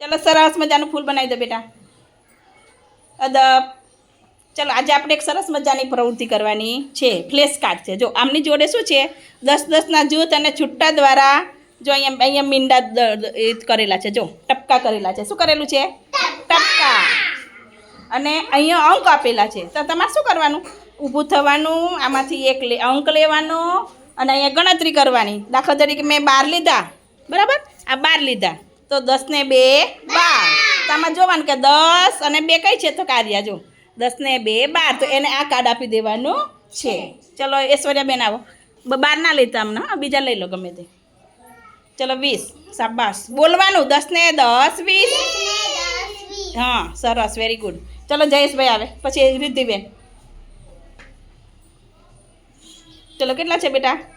ચલો સરસ મજાનું ફૂલ બનાવી દો બેટા. અદબ. ચાલો આજે આપણે એક સરસ મજાની પ્રવૃત્તિ કરવાની છે. ફ્લેશ કાર્ડ છે. જો આમની જોડે શું છે? દસ દસના જૂથ અને છુટ્ટા દ્વારા જો અહીંયા અહીંયા મીંડા કરેલા છે. જો ટપકા કરેલા છે. શું કરેલું છે? ટપકા. અને અહીંયા અંક આપેલા છે. તો તમારે શું કરવાનું? ઊભું થવાનું, આમાંથી એક અંક લેવાનો અને અહીંયા ગણતરી કરવાની. દાખલા તરીકે મેં બાર લીધા. બરાબર? આ બાર લીધા. તો દસ ને બે, બાર. તો જોવાનું કે દસ અને બે કઈ છે? તો કાર્ય, જો. દસ ને બે, બાર. તો એને આ કાર્ડ આપી દેવાનું છે. ચલો ઐશ્વર્યા બેન આવો બાર ના લેતા તમને હા. બીજા લઈ લો, ગમે તે. ચલો, વીસ. શાબાશ. બોલવાનું. દસ ને દસ, વીસ. હા, સરસ. વેરી ગુડ ચલો, જયેશભાઈ આવે. પછી રિદ્ધિબેન. ચલો, કેટલા છે બેટા?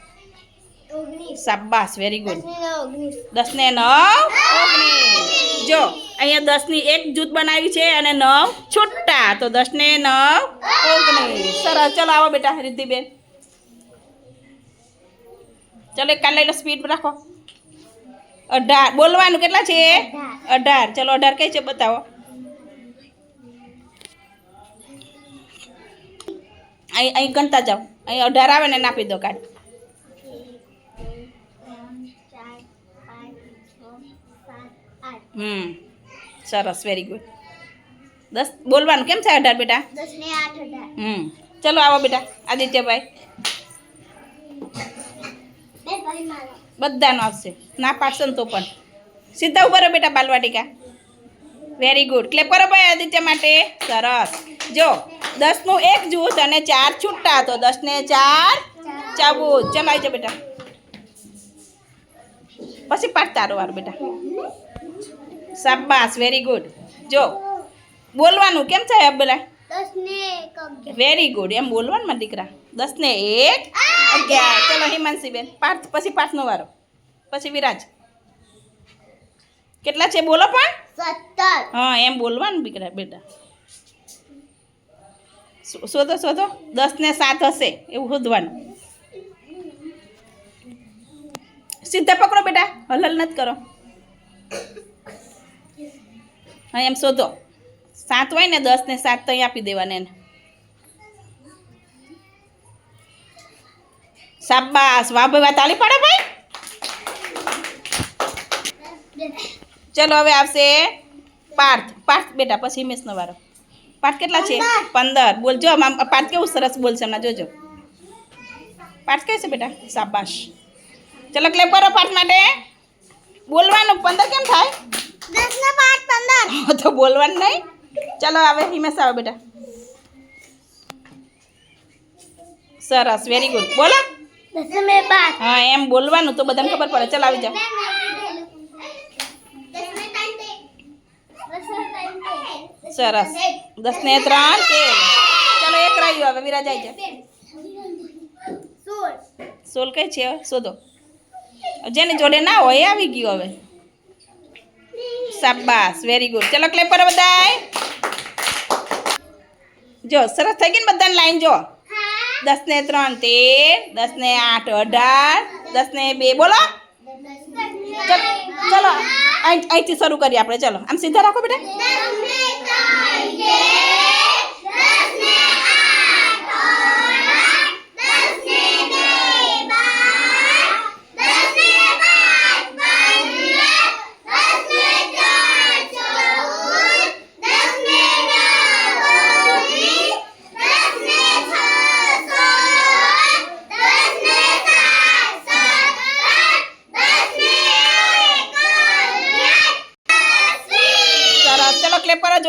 શાબાશ વેરી ગુડ દસ ને નવ? ઓગણીસ. જો અહીંયા દસની એક જૂથ બનાવી છે અને નવ છૂટા. તો દસ ને નવ ઓગણીસ. સરસ. ચલો આવો બેટા રિદ્ધિબેન. ચલો એક કાલ લઈ લો સ્પીડ રાખો. અઢાર. બોલવાનું કેટલા છે? અઢાર. ચલો અઢાર કઈ છે બતાવો. અહીં અહીં ગણતા જાઓ. અહીં અઢાર આવે ને નાપી દો કાર્ડ હમ. સરસ વેરી ગુડ દસ બોલવાનું કેમ છે અઢાર બેટા? હમ. ચલો આવો બેટા આદિત્યભાઈ. બધાનો આવશે. ના પાડશો ને તો પણ. સીધા ઊભા રહો બેટા બાલવાટિકા. વેરી ગુડ ક્લેપ કરો ભાઈ આદિત્ય માટે. સરસ. જો દસનું એક જૂથ અને ચાર છૂટા તો દસને ચાર ચૌદ ચલો આવી જાઓ બેટા. પછી પાડતા તારો વાર બેટા. શાબાશ વેરી ગુડ જો બોલવાનું કેમ થાય બોલા દસ ને એક અગિયાર. વેરી ગુડ એમ બોલવાનું મારા દીકરા? દસ ને એક અગિયાર. ચલો હિમાંશીબેન પાર્થ પછી પાઠનો વારો. પછી વિરાજ. કેટલા છે બોલો પણ? હા એમ બોલવાનું દીકરા બેટા. શોધો શોધો. દસ ને સાત હશે એવું શોધવાનું. સીધા પકડો બેટા હલ હલ નથી કરો. હા એમ શોધો. સાત હોય ને દસ ને સાત તો આપી દેવાને એને. શાબાશ. વાહ ભાઈ તાળી પડે ભાઈ. ચલો હવે આવશે પાર્થ. પાર્થ બેટા પછી હિમેશનો વારો. પાઠ કેટલા છે? પંદર. બોલજો પાર્થ કેવું સરસ બોલશે હમણાં જોજો. પાર્થ કેવું છે બેટા? શાબાશ. ચલો ક્લેપ કરો પાઠ માટે. બોલવાનું પંદર કેમ થાય? તો બોલવાનું નહીં. ચલો હવે હિમેશ આવે બેટા. સરસ વેરી ગુડ બોલો. હા, એમ બોલવાનું તો બધાને ખબર પડે. ચાલ આવી જાઓ. સરસ. દસ ને ત્રણ તેર ચલો એક રહ્યું હવે વિરાજ આવી જાય સોલ કઈ છે? શોધો. જેની જોડે ના હોય એ આવી ગયું હવે. શાબાશ. વેરી ગુડ ચલો ક્લેપ કરો બધાય. જો, સરસ થઈ ગઈ ને બધાને લાઈન જો. દસ ને ત્રણ તેર દસ ને આઠ અઢાર, દસ ને બે, બોલો. ચલો ચલો અહીં અહીંથી શરૂ કરીએ આપણે. ચલો, આમ સીધા રાખો બેટા.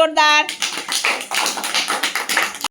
સરસ